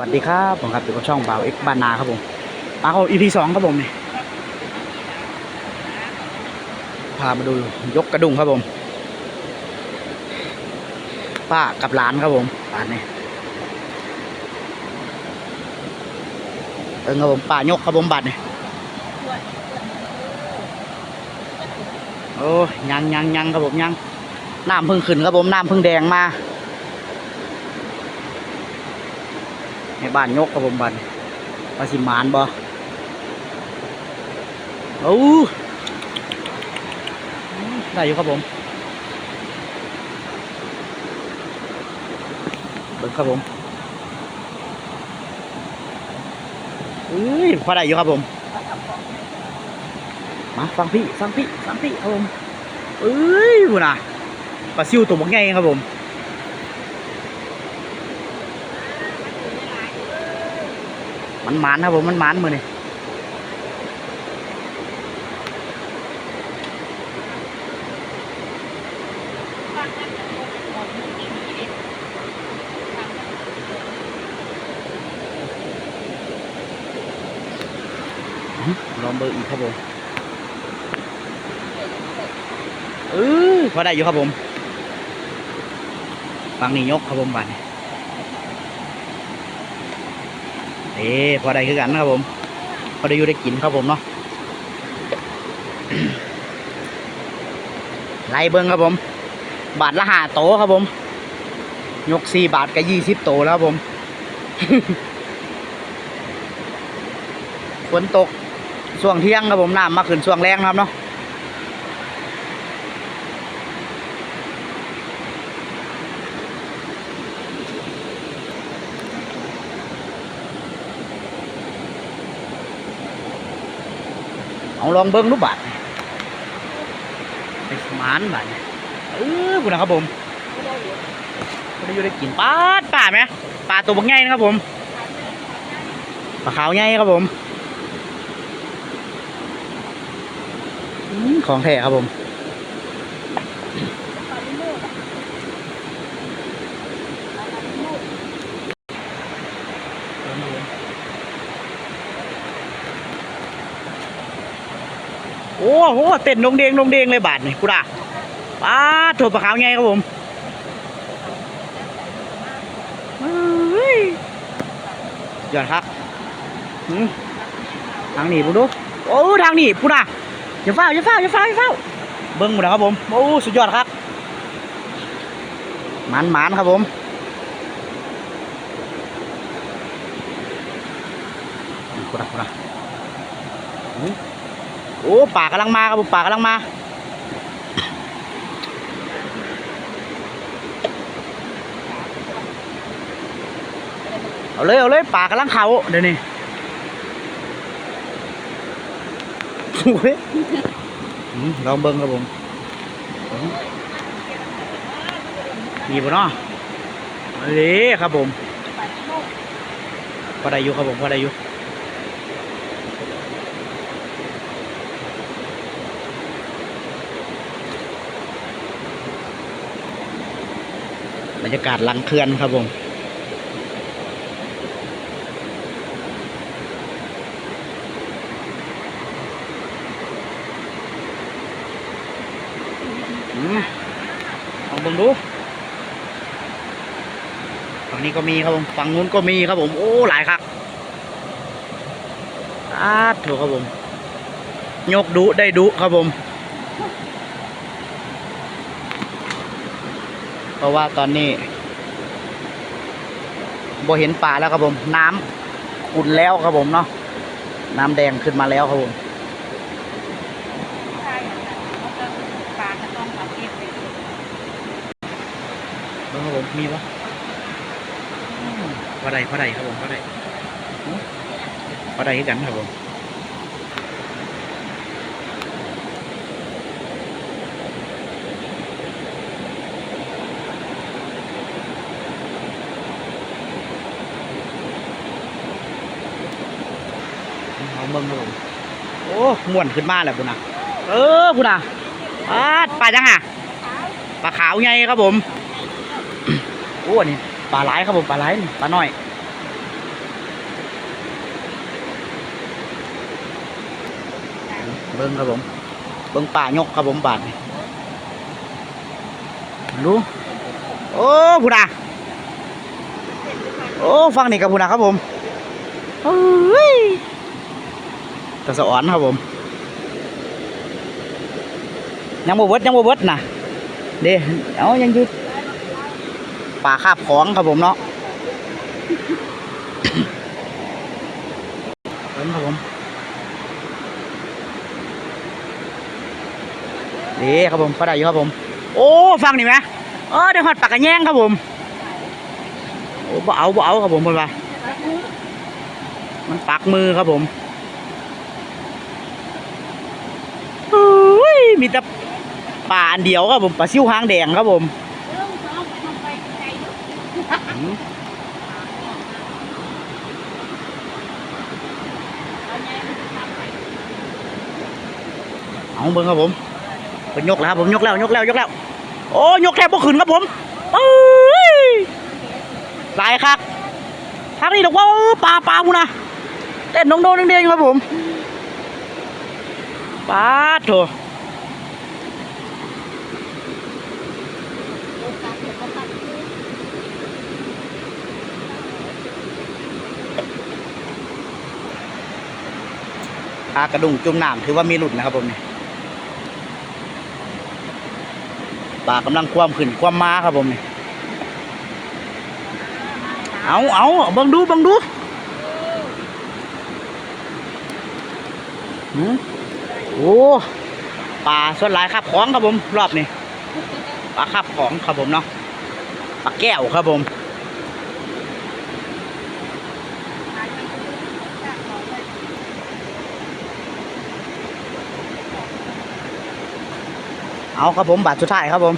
วัสดีครับผมครับอยู่กับช่องบ่าวเอ็กบานนาครับผมมาเขาอีพีสองครับผมนี่พามาดูยกกระดุงครับผม ป้ากับหลานครับผมป้านนี่เอิงครับผมป้ายกครับผมบัตรนี่โอ้ยยังยังยังครับผมยังน้ำพึ่งขึ้นครับผมน้ำพึ่งแดงมา ในบ้านยกครับผมบัตรปลาสิมานบ่โอ้ได้อยู่ครับผมเบิ่งครับผมเอ้ยพอได้อยู่ครับผม มาฟังพี่ฟังพี่ฟังพี่ครับผมเอ้ยบุน่ะปลาซิวตัวบักใหญ่ครับผม มันหมานครับผมมันหมานมือนี่ลองเบอร์อีกครับผมเออพอได้อยู่ครับผมฟังนี่ยกครับผมบัดนี้ อ๊พอได้คือกันนะครับผม พอได้อยู่ได้กินครับผมเนาะไล่เบิ้งครับผม บาทละห้าโตครับผม ยกสี่บาทกับยี่สิบโตแล้วครับผมฝนตกช่วงเที่ยงครับผมน้ำมาขึ้นช่วงแรงครับเนาะ เอาลองเบิ้งรูปบาทไปสมานบาทเนี่ยเออคุณนะครับผมไม่ได้อยู่ได้กินปลาป่าไหมปลาตัวบักใหญ่นะครับผมปลาขาวใหญ่ครับผมของแท้ครับผม โอ้โหเต้นดงเดงดงเดงเลยบาทนี่กูด่าป้าถั่วปลาขาวไงครับผมเฮ้ยอดครับอืมทางนี้ปุ๊ดูโอ้ทางนี้ปุ๊ด่าอย่าเฝ้าอย่าเฝ้าอย่าเฝ้าอย่าเฝ้าเบิ้งหมดแล้วครับผมโอ้สุดยอดครับหมันหมันครับผมปุ๊ด่าปุ๊ด่าอืม โอ้ป่ากำลังมาครับผมป่ากำลังมา เอาเลยเอาเลยป่ากำลังเขาเดี๋ยวนี้โอ้ยอืมลองเบิ้งครับผมอืมมีปะเนาะเอาเลยครับผมพอได้อยู่ครับผมพอได้อยู่ บรรยากาศหลังเขื่อนครับผมอืมลองเบิ่งดูฝั่งนี้ก็มีครับผมฝั่งนู้นก็มีครับผม โอ้ หลายครับอาถูกครับผม ยกดุได้ดุครับผม เพราะว่าตอนนี้บ่เห็นป่าแล้วครับผม น้ำขุ่นแล้วครับผมเนาะน้ำแดงขึ้นมาแล้วครับผมใช่เขาจะปลากระต้องปลาเก็บเลยเบิ่งครับผมมีปะอืมพอได้พอได้ครับผมพอได้พอได้คือกันครับผม เบิ่งเบิ่งโอ้ม่วนขึ้นมาแล้วพุ่นนะเออพุ่นนะปลาปลาจังฮะปลาขาวไงครับผมโอ้อันี่ปลาไหลครับผมปลาไหลปลาหน่อยเบิ้งครับผมเบิ้งป่ายกครับผมบาทดูโอ้พุนาโอ้ฟังนี่ครับพุนาครับผมเฮ้ย ตะสะอ่อนครับผม ยังบ่เบิดยังบ่เบิดน่ะเด้เอายังอยู่ป่าคาบของครับผมเนาะเบิ้งครับผมนี่ครับผมพอได้อยู่ครับผม โอ้ฟังนี่ไหมเออได้หอดปากกระแยงครับผมโอ้บ่เอาบ่เอาครับผมเพิ่นว่ามันปักมือครับผมเฮ้ย มีแต่ปลาอันเดียวครับผมปลาซิวหางแดงครับผมเรื่องน้องเนอะอืมเอาเบิ่งครับผมเป็นยกแล้วครับผมยกแล้วยกแล้วยกแล้ว โอ้ยกแทบบ่ขึ้นครับผมหลายคักทางนี้ดอกว่าปลาปลาพูนะเต้นน้องโดนเด้งๆครับผมปลาดโถ โอกาสเดี๋ยวก็ตัดคืน ปลากระดุงจุ่มน้ำถือว่ามีหลุดนะครับผมนี่ปลากำลังคว่ำขึ้นคว่ำมาครับผมนี่เอาเอาบังดูบังดูหืมโอ้ปลาส่วนหลายครับของครับผม รอบนี้ปลาครับของครับผมเนาะปลาแก้วครับผม ขายไปเรื่อยๆจากของไป เอาครับผมบาทสุดท้ายครับผม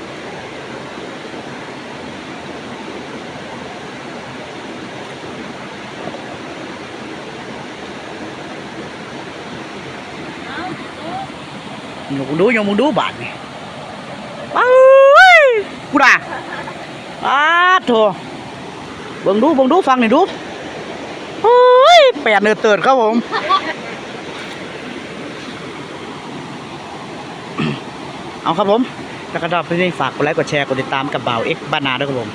เอายมึงดูยกมึงดูบาทนี่ไปกูด่าอ้าโถเบิ่งดูเบิ่งดูฟังหน่อยดูเฮ้ยแปดเนื้อเติร์ดครับผม เอาครับผม แล้วก็ถ้าเพื่อนๆฝากกดไลค์กดแชร์กดติดตามกับบ่าวเอ็กบ้านนาด้วยครับผม